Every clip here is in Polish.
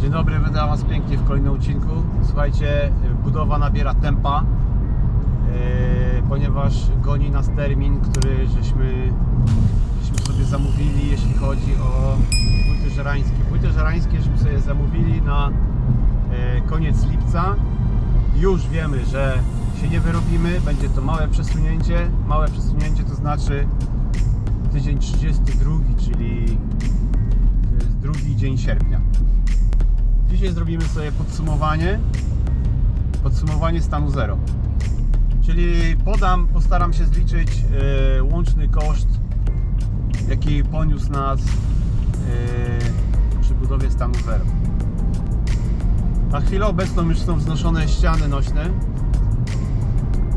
Dzień dobry, witam Was pięknie w kolejnym odcinku. Słuchajcie, budowa nabiera tempa, e, ponieważ goni nas termin, który żeśmy, żeśmy sobie zamówili, jeśli chodzi o płyty żerańskie. Płyty żerańskie żeśmy sobie zamówili na e, koniec lipca. Już wiemy, że się nie wyrobimy, będzie to małe przesunięcie. Małe przesunięcie to znaczy tydzień 32, czyli jest drugi dzień sierpnia. Dzisiaj zrobimy sobie podsumowanie. Podsumowanie stanu zero. Czyli podam, postaram się zliczyć e, łączny koszt, jaki poniósł nas e, przy budowie stanu zero. Na chwilę obecną już są wznoszone ściany nośne.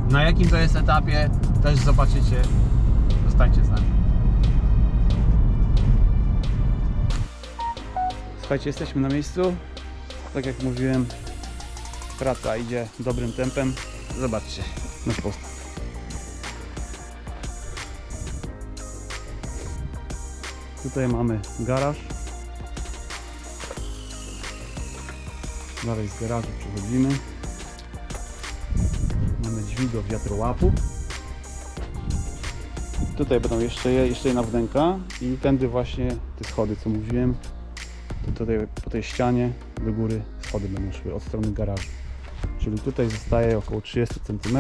Na jakim to jest etapie też zobaczycie. Zostańcie z nami. Słuchajcie, jesteśmy na miejscu. Tak jak mówiłem, praca idzie dobrym tempem. Zobaczcie nasz postaw. Tutaj mamy garaż. Dalej z garażu przechodzimy. Mamy drzwi do wiatrołapu. Tutaj będą jeszcze, je- jeszcze jedna wnęka i tędy właśnie te schody, co mówiłem, tutaj po tej ścianie do góry schody będą szły od strony garażu. Czyli tutaj zostaje około 30 cm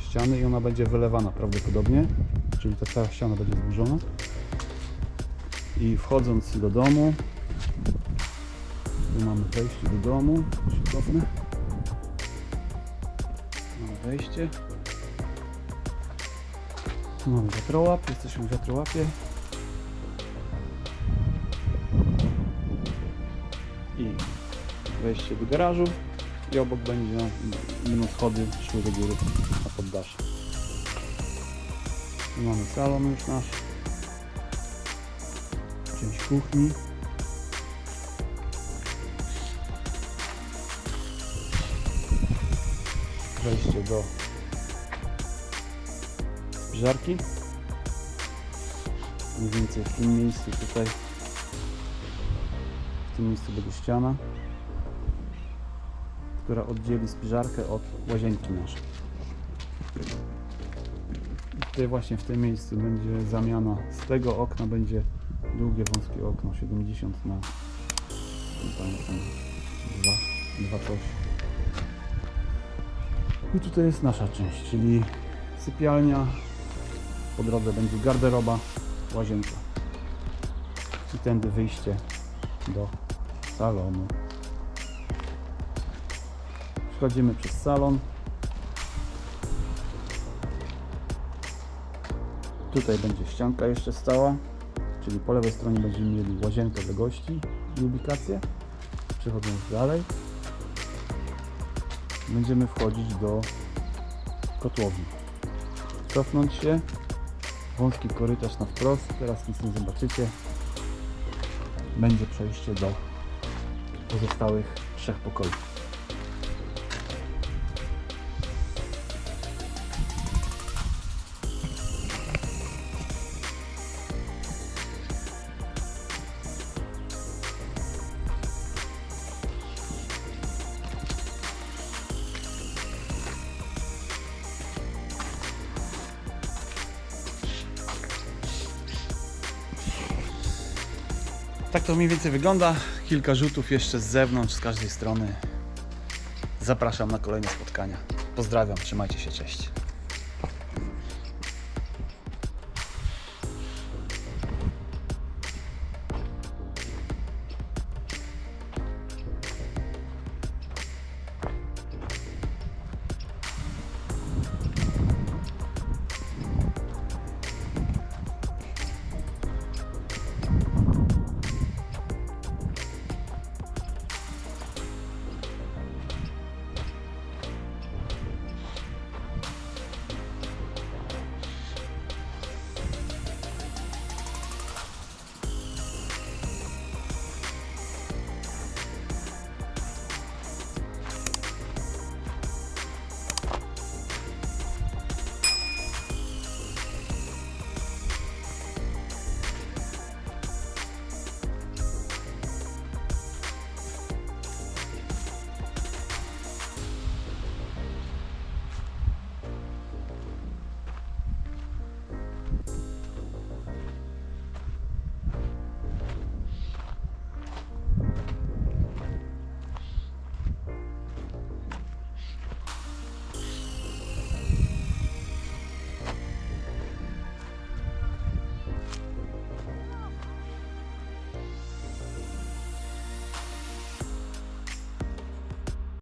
ściany i ona będzie wylewana prawdopodobnie, czyli ta cała ściana będzie zburzona. I wchodząc do domu, tu mamy wejście do domu, cofnę. Mamy wejście. Tu mamy wiatrołap, jesteśmy w wiatrołapie. Wejście do garażu i obok będzie będą schody szły do góry na poddasze. Mamy salon już nasz. Część kuchni. Wejście do żarki. Mniej więcej w tym miejscu tutaj w tym miejscu będzie ściana, która oddzieli spiżarkę od łazienki naszej. Tutaj właśnie w tym miejscu będzie zamiana z tego okna będzie długie, wąskie okno 70 na nie pamiętam, dwa, dwa coś. I tutaj jest nasza część, czyli sypialnia, po drodze będzie garderoba, łazienka i tędy wyjście do salonu. Przechodzimy przez salon. Tutaj będzie ścianka jeszcze stała, czyli po lewej stronie będziemy mieli łazienkę dla gości i ubikację. Przechodząc dalej, będziemy wchodzić do kotłowni. Cofnąć się, wąski korytarz na wprost, teraz nic nie zobaczycie, będzie przejście do pozostałych trzech pokoi. Tak to mniej więcej wygląda. Kilka rzutów jeszcze z zewnątrz, z każdej strony. Zapraszam na kolejne spotkania. Pozdrawiam, trzymajcie się, cześć.